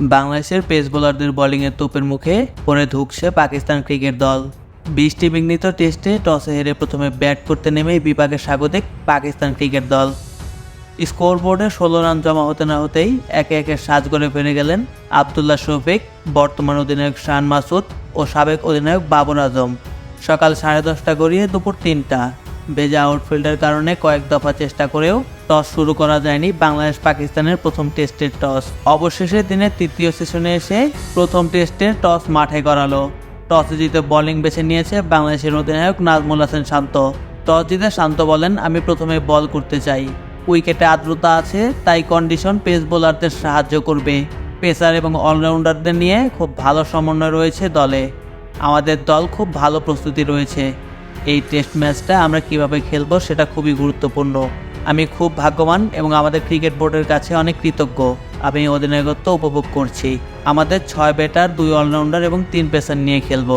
বাংলাদেশের পেস বোলারদের বোলিংয়ের তোপের মুখে পরে ধুকছে পাকিস্তান ক্রিকেট দল। বৃষ্টি বিঘ্নিত টেস্টে টসে হেরে প্রথমে ব্যাট করতে নেমেই বিপাকে স্বাগতিক পাকিস্তান ক্রিকেট দল। স্কোরবোর্ডে ষোলো রান জমা হতে না হতেই একে একে সাজ করে ফিরে গেলেন আবদুল্লাহ শফিক, বর্তমান অধিনায়ক শান মাসুদ ও সাবেক অধিনায়ক বাবর আজম। সকাল সাড়ে দশটা গড়িয়ে দুপুর তিনটা। বেজা আউটফিল্ডের কারণে কয়েক দফা চেষ্টা করেও টস শুরু করা যায়নি বাংলাদেশ পাকিস্তানের প্রথম টেস্টের টস। অবশেষে দিনের তৃতীয় সেশনে এসে প্রথম টেস্টের টস মাঠে করালো টসে জিতে বোলিং বেছে নিয়েছে বাংলাদেশের অধিনায়ক নাজমুল হাসান শান্ত। টস জিতে শান্ত বলেন, আমি প্রথমে বল করতে চাই। উইকেটে আর্দ্রতা আছে, তাই কন্ডিশন পেস বোলারদের সাহায্য করবে। পেসার এবং অলরাউন্ডারদের নিয়ে খুব ভালো সমন্বয় রয়েছে দলে। আমাদের দল খুব ভালো প্রস্তুতি রয়েছে। এই টেস্ট ম্যাচটা আমরা কীভাবে খেলব সেটা খুবই গুরুত্বপূর্ণ। আমি খুব ভাগ্যবান এবং আমাদের ক্রিকেট বোর্ডের কাছে অনেক কৃতজ্ঞ। আমি অধিনায়কত্ব উপভোগ করছি। আমাদের ছয় ব্যাটার দুই অলরাউন্ডার এবং তিন পেসার নিয়ে খেলব।